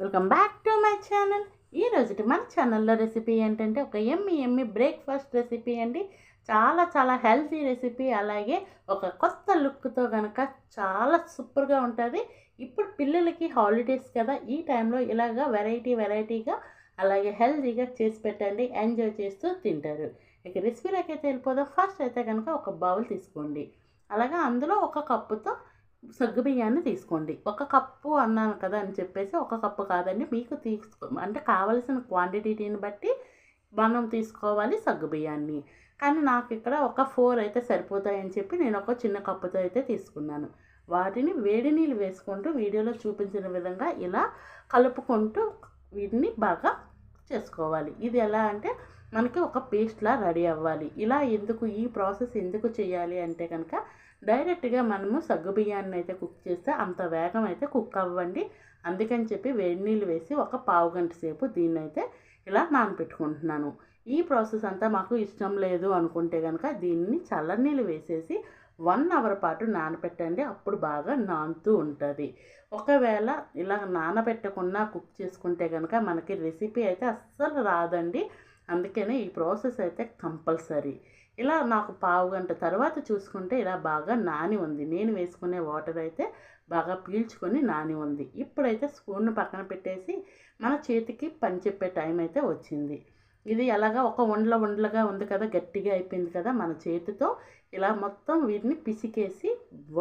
Welcome back to my channel. ఈ రోజుటి మన ఛానల్లో రెసిపీ ఏంటంటే ఒక ఎమ్మి ఎమ్మి బ్రేక్ఫాస్ట్ రెసిపీ అండి. చాలా చాలా హెల్తీ రెసిపీ. అలాగే ఒక కొత్త లుక్తో కనుక చాలా సూపర్గా ఉంటుంది. ఇప్పుడు పిల్లలకి హాలిడేస్ కదా ఈ టైంలో ఇలాగా వెరైటీ వెరైటీగా అలాగే హెల్తీగా చేసి పెట్టండి ఎంజాయ్ చేస్తూ తింటారు. ఇక రెసిపీలోకి అయితే వెళ్ళిపోదాం. ఫస్ట్ అయితే కనుక ఒక బౌల్ తీసుకోండి. అలాగే అందులో ఒక కప్పుతో సగ్గు బియ్యాన్ని తీసుకోండి. ఒక కప్పు అన్నాను కదా అని చెప్పేసి ఒక కప్పు కాదండి. మీకు తీసుకో అంటే కావలసిన క్వాంటిటీని బట్టి మనం తీసుకోవాలి సగ్గు బియ్యాన్ని. కానీ నాకు ఇక్కడ ఒక ఫోర్ అయితే సరిపోతాయని చెప్పి నేను ఒక చిన్న కప్పుతో అయితే తీసుకున్నాను. వాటిని వేడి నీళ్ళు వేసుకుంటూ వీడియోలో చూపించిన విధంగా ఇలా కలుపుకుంటూ వీటిని బాగా చేసుకోవాలి. ఇది ఎలా అంటే మనకి ఒక పేస్ట్లా రెడీ అవ్వాలి. ఇలా ఎందుకు ఈ ప్రాసెస్ ఎందుకు చేయాలి అంటే కనుక డైరెక్ట్గా మనము సగ్గు బియ్యాన్ని అయితే కుక్ చేస్తే అంత వేగం అయితే కుక్ అవ్వండి. అందుకని చెప్పి వేడి నీళ్ళు వేసి ఒక పావు గంట సేపు దీన్ని అయితే ఇలా నానబెట్టుకుంటున్నాను ఈ ప్రాసెస్ అంతా మాకు ఇష్టం లేదు అనుకుంటే కనుక దీన్ని చల్లనీళ్ళు వేసేసి వన్ అవర్ పాటు నానబెట్టండి అప్పుడు బాగా నానుతూ ఉంటుంది. ఒకవేళ ఇలా నానబెట్టకుండా కుక్ చేసుకుంటే కనుక మనకి రెసిపీ అయితే అస్సలు రాదండి. అందుకనే ఈ ప్రాసెస్ అయితే కంపల్సరీ. ఇలా నాకు పావు గంట తర్వాత చూసుకుంటే ఇలా బాగా నాని ఉంది. నేను వేసుకునే వాటర్ అయితే బాగా పీల్చుకొని నాని ఉంది. ఇప్పుడైతే స్పూన్ను పక్కన పెట్టేసి మన చేతికి పని చెప్పే టైం అయితే వచ్చింది. ఇది ఎలాగా ఒక ఉండల ఉండలుగా ఉంది కదా గట్టిగా అయిపోయింది కదా మన చేతితో. ఇలా మొత్తం వీటిని పిసికేసి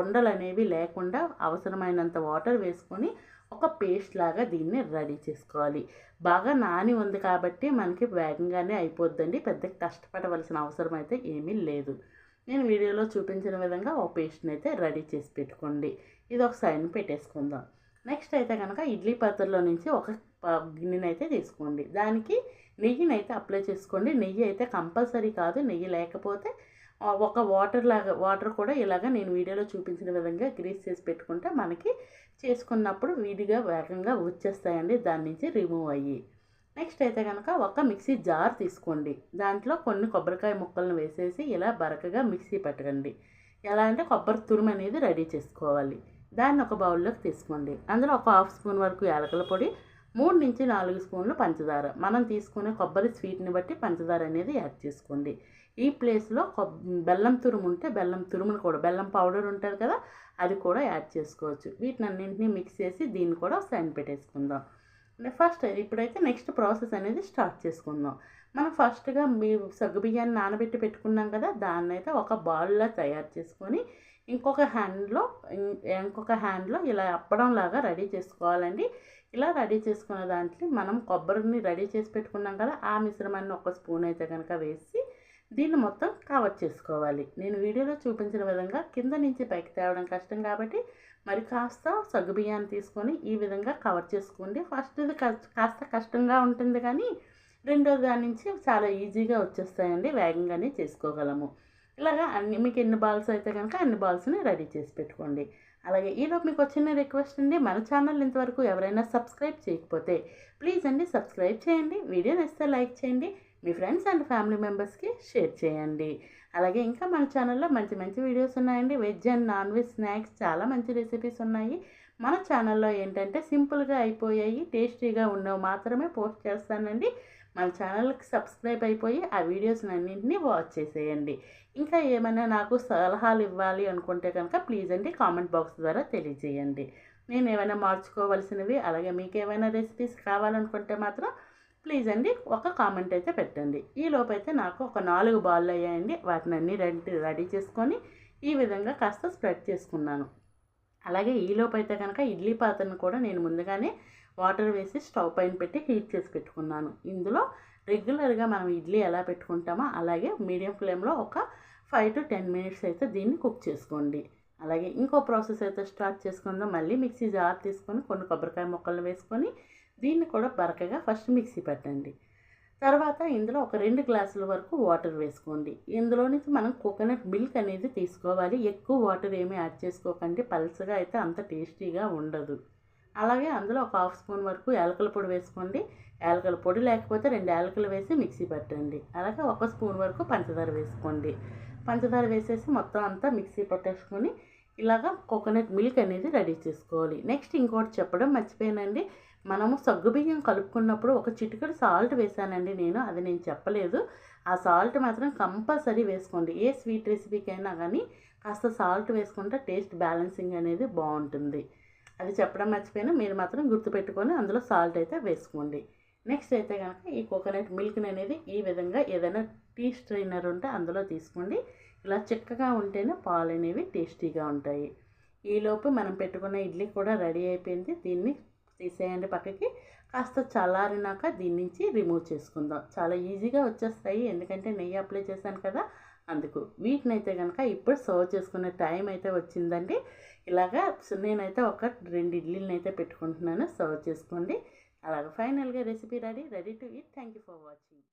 ఉండలు అనేవి లేకుండా అవసరమైనంత వాటర్ వేసుకొని ఒక పేస్ట్ లాగా దీన్ని రెడీ చేసుకోవాలి. బాగా నాని ఉంది కాబట్టి మనకి వేగంగానే అయిపోద్దండి. పెద్ద కష్టపడవలసిన అవసరం అయితే ఏమీ లేదు. నేను వీడియోలో చూపించిన విధంగా ఒక పేస్ట్ని అయితే రెడీ చేసి పెట్టుకోండి. ఇది ఒక సైన్ పెట్టేసుకుందాం. నెక్స్ట్ అయితే కనుక ఇడ్లీ పాత్రలో నుంచి ఒక ప- గిన్నెని అయితే తీసుకోండి. దానికి నెయ్యిని అయితే అప్లై చేసుకోండి. నెయ్యి అయితే కంపల్సరీ కాదు. నెయ్యి లేకపోతే ఒక వాటర్ లాగా వాటర్ కూడా ఇలాగ నేను వీడియోలో చూపించిన విధంగా గ్రీస్ చేసి పెట్టుకుంటే మనకి చేసుకున్నప్పుడు వీడిగా వేగంగా వచ్చేస్తాయండి. దాని నుంచి రిమూవ్ అయ్యి. నెక్స్ట్ అయితే కనుక ఒక మిక్సీ జార్ తీసుకోండి. దాంట్లో కొన్ని కొబ్బరికాయ ముక్కలను వేసేసి ఇలా బరకగా మిక్సీ పట్టకండి. ఎలా అంటే కొబ్బరి తురుము అనేది రెడీ చేసుకోవాలి. దాన్ని ఒక బౌల్లోకి తీసుకోండి. అందులో ఒక హాఫ్ స్పూన్ వరకు యాలకల పొడి మూడు నుంచి నాలుగు స్పూన్లు పంచదార. మనం తీసుకునే కొబ్బరి స్వీట్ని బట్టి పంచదార అనేది యాడ్ చేసుకోండి. ఈ ప్లేస్లో కొబ్ బెల్లం తురుము ఉంటే బెల్లం తురుమును కూడా బెల్లం పౌడర్ ఉంటుంది కదా అది కూడా యాడ్ చేసుకోవచ్చు. వీటిని అన్నింటినీ మిక్స్ చేసి దీన్ని కూడా సైన్ పెట్టేసుకుందాం. ఫస్ట్ ఇప్పుడైతే నెక్స్ట్ ప్రాసెస్ అనేది స్టార్ట్ చేసుకుందాం. మనం ఫస్ట్గా మీ సగ్గుబియ్యాన్ని నానబెట్టి పెట్టుకున్నాం కదా దాన్ని అయితే ఒక బాల్లో తయారు చేసుకొని ఇంకొక హ్యాండ్లో ఇంకొక హ్యాండ్లో ఇలా అప్పడం లాగా రెడీ చేసుకోవాలండి. ఇలా రెడీ చేసుకున్న దాంట్లో మనం కొబ్బరిని రెడీ చేసి పెట్టుకున్నాం కదా ఆ మిశ్రమాన్ని ఒక స్పూన్ అయితే కనుక వేసి దీన్ని మొత్తం కవర్ చేసుకోవాలి. నేను వీడియోలో చూపించిన విధంగా కింద నుంచి పైకి తేవడం కష్టం కాబట్టి మరి కాస్త సగ్గు బియ్యాన్ని తీసుకొని ఈ విధంగా కవర్ చేసుకోండి. ఫస్ట్ ఇది కాస్త కష్టంగా ఉంటుంది కానీ రెండో దాని నుంచి చాలా ఈజీగా వచ్చేస్తాయండి. వేగంగానే చేసుకోగలము. ఇలాగా అన్ని మీకు ఎన్ని బాల్స్ అయితే కనుక అన్ని బాల్స్ని రెడీ చేసి పెట్టుకోండి. అలాగే ఈలోపు మీకు వచ్చిన రిక్వెస్ట్ అండి. మన ఛానల్ ఇంతవరకు ఎవరైనా సబ్స్క్రైబ్ చేయకపోతే ప్లీజ్ అండి సబ్స్క్రైబ్ చేయండి. వీడియో నచ్చితే లైక్ చేయండి. మీ ఫ్రెండ్స్ అండ్ ఫ్యామిలీ మెంబర్స్కి షేర్ చేయండి. అలాగే ఇంకా మన ఛానల్లో మంచి మంచి వీడియోస్ ఉన్నాయండి. Veg and non veg snacks చాలా మంచి రెసిపీస్ ఉన్నాయి. మన ఛానల్లో ఏంటంటే సింపుల్గా అయిపోయాయి టేస్టీగా ఉన్నవి మాత్రమే పోస్ట్ చేస్తానండి. మన ఛానల్కి సబ్స్క్రైబ్ అయిపోయి ఆ వీడియోస్ అన్నింటినీ వాచ్ చేసేయండి. ఇంకా ఏమైనా నాకు సలహాలు ఇవ్వాలి అనుకుంటే కనుక ప్లీజ్ అండి కామెంట్ బాక్స్ ద్వారా తెలియజేయండి. నేను ఏమైనా మార్చుకోవాల్సినవి అలాగే మీకు ఏమైనా రెసిపీస్ కావాలనుకుంటే మాత్రం ప్లీజ్ అండి ఒక కామెంట్ అయితే పెట్టండి. ఈ లోపైతే నాకు ఒక నాలుగు బాళ్ళు అయ్యాయండి. వాటిని అన్ని రెడీ రెడీ చేసుకొని ఈ విధంగా కాస్త స్ప్రెడ్ చేసుకున్నాను. అలాగే ఈ అయితే కనుక ఇడ్లీ పాత్రను కూడా నేను ముందుగానే వాటర్ వేసి స్టవ్ పైన పెట్టి హీట్ చేసి పెట్టుకున్నాను. ఇందులో రెగ్యులర్గా మనం ఇడ్లీ ఎలా పెట్టుకుంటామో అలాగే మీడియం ఫ్లేమ్లో ఒక ఫైవ్ టు టెన్ మినిట్స్ అయితే దీన్ని కుక్ చేసుకోండి. అలాగే ఇంకో ప్రాసెస్ అయితే స్టార్ట్ చేసుకుందాం. మళ్ళీ మిక్సీ జార్ తీసుకొని కొన్ని కొబ్బరికాయ ముక్కలు వేసుకొని దీన్ని కూడా బరకగా ఫస్ట్ మిక్సీ పెట్టండి. తర్వాత ఇందులో ఒక రెండు గ్లాసుల వరకు వాటర్ వేసుకోండి. ఇందులో నుంచి మనం కోకోనట్ మిల్క్ అనేది తీసుకోవాలి. ఎక్కువ వాటర్ ఏమీ యాడ్ చేసుకోకండి. పల్చగా అయితే అంత టేస్టీగా ఉండదు. అలాగే అందులో ఒక హాఫ్ స్పూన్ వరకు యాలకల పొడి వేసుకోండి. యాలకల పొడి లేకపోతే రెండు యాలకులు వేసి మిక్సీ పట్టండి. అలాగే ఒక స్పూన్ వరకు పంచదార వేసుకోండి. పంచదార వేసేసి మొత్తం అంతా మిక్సీ పట్టేసుకొని ఇలాగా కోకోనట్ మిల్క్ అనేది రెడీ చేసుకోవాలి. నెక్స్ట్ ఇంకోటి చెప్పడం మర్చిపోయానండి. మనము సగ్గుబియ్యం కలుపుకున్నప్పుడు ఒక చిటికెడు సాల్ట్ వేసానండి నేను అది నేను చెప్పలేదు. ఆ సాల్ట్ మాత్రం కంపల్సరీ వేసుకోండి. ఏ స్వీట్ రెసిపీకైనా కానీ కాస్త సాల్ట్ వేసుకుంటే టేస్ట్ బ్యాలెన్సింగ్ అనేది బాగుంటుంది. అది చెప్పడం మర్చిపోయినా. మీరు మాత్రం గుర్తుపెట్టుకొని అందులో సాల్ట్ అయితే వేసుకోండి. నెక్స్ట్ అయితే కనుక ఈ కోకోనట్ మిల్క్ని అనేది ఈ విధంగా ఏదైనా టీ స్ట్రైనర్ ఉంటే అందులో తీసుకోండి. ఇలా చిక్కగా ఉంటేనే పాలు అనేవి టేస్టీగా ఉంటాయి. ఈలోపు మనం పెట్టుకున్న ఇడ్లీ కూడా రెడీ అయిపోయింది. దీన్ని తీసేయండి పక్కకి. కాస్త చల్లారినాక దీని నుంచి రిమూవ్ చేసుకుందాం. చాలా ఈజీగా వచ్చేస్తాయి. ఎందుకంటే నెయ్యి అప్లై చేశాను కదా అందుకు. వీటిని అయితే కనుక ఇప్పుడు సర్వ్ చేసుకునే టైం అయితే వచ్చిందండి. ఇలాగా నేనైతే ఒక రెండు ఇడ్లీలను అయితే పెట్టుకుంటున్నాను. సర్వ్ చేసుకోండి. అలాగే ఫైనల్గా recipe ready ready to eat thank you for watching